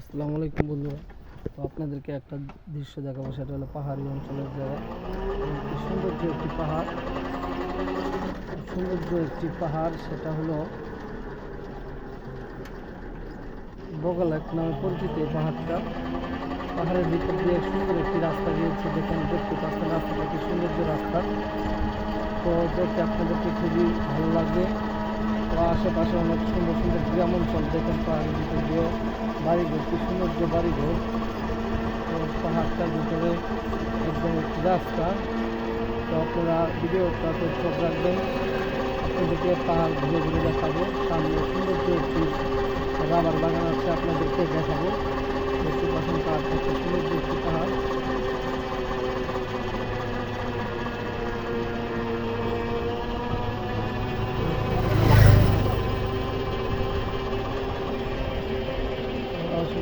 আসসালামু আলাইকুম বন্ধুরা। তো আপনাদেরকে একটা দৃশ্য দেখাবো, সেটা হলো পাহাড়ি অঞ্চলের জায়গা। একটি সৌন্দর্য একটি পাহাড়। সৌন্দর্য একটি পাহাড়, সেটা হলো বগলাক নামে পরিচিত এই পাহাড়টা। পাহাড়ের ভিতর দিয়ে সুন্দর একটি রাস্তা গিয়েছে, যেখানে দেখতে পাচ্ছেন রাস্তাটা কি সৌন্দর্য রাস্তা। তো দেখতে আপনাদেরকে খুবই ভালো লাগবে। তো আশেপাশে অনেক সুন্দর সুন্দর গ্রাম অঞ্চল দেখেন পাহাড়ের ভিতর দিয়ে বাড়িঘর, কি সুন্দর যে বাড়িঘর, তো পাহাড়টার ভিতরে একদম একটি রাস্তা। তো আপনারা ভিডিওটাতে চোখ রাখবেন। আপনাদেরকে পাহাড় ঘুরে ঘুরে দেখাবো। সামনে সুন্দর যে একটি রাবার বাগান আছে, আপনাদেরকে দেখাবো। দেখতে পাচ্ছেন পাহাড় থেকে সুন্দর যে একটি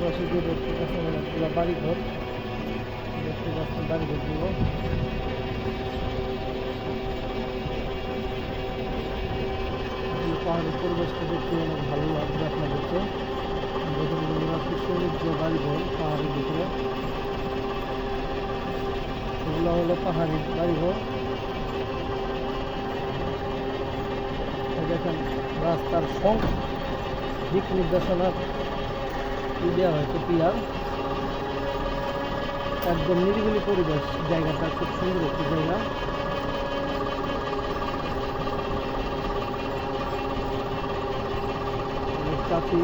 আশেপাশে যে দেখতে পাচ্ছেন অনেকগুলো বাড়িঘর। দেখতে পাচ্ছেন বাড়িঘরগুলো পাহাড়ের পরিবেশটা দেখতে অনেক ভালো লাগবে আপনাদেরকে। দেখুন সৌন্দর্য বাড়িঘর পাহাড়ের ভিতরে। এগুলো হলো পাহাড়ি বাড়িঘর। দেখেন রাস্তার সং দিক নির্দেশনা। ই দেওয়া হয়েছে পিলার একদম নিরিবিলি পরিবেশ, জায়গাটা খুব সুন্দর একটি জায়গা। চাষি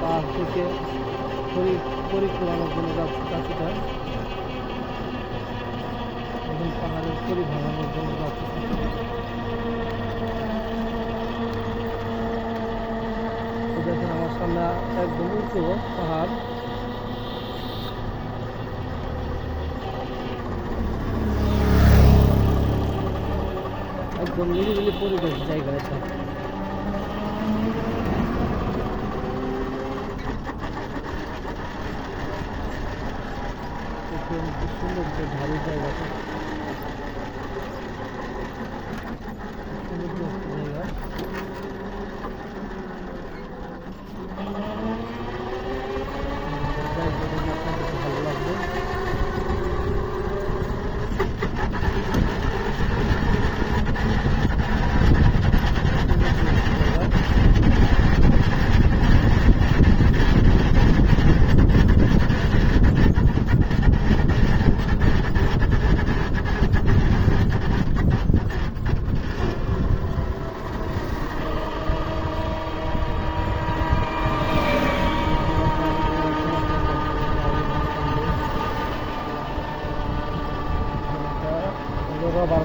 পাহাড় থেকে পরি পরিক্রমার জন্য যাচ্ছে চাষিটা এখন পাহাড়ের পরিভ্রমণের জন্য একদম উঁচু পাহাড় একদম নিরিবিলি পরিবেশ জায়গা এটা দেখুন কি সুন্দর যে ভালো জায়গাটা সুন্দর যে একটা জায়গা জায়গাটা আপনাদের ভালো লাগবে রবার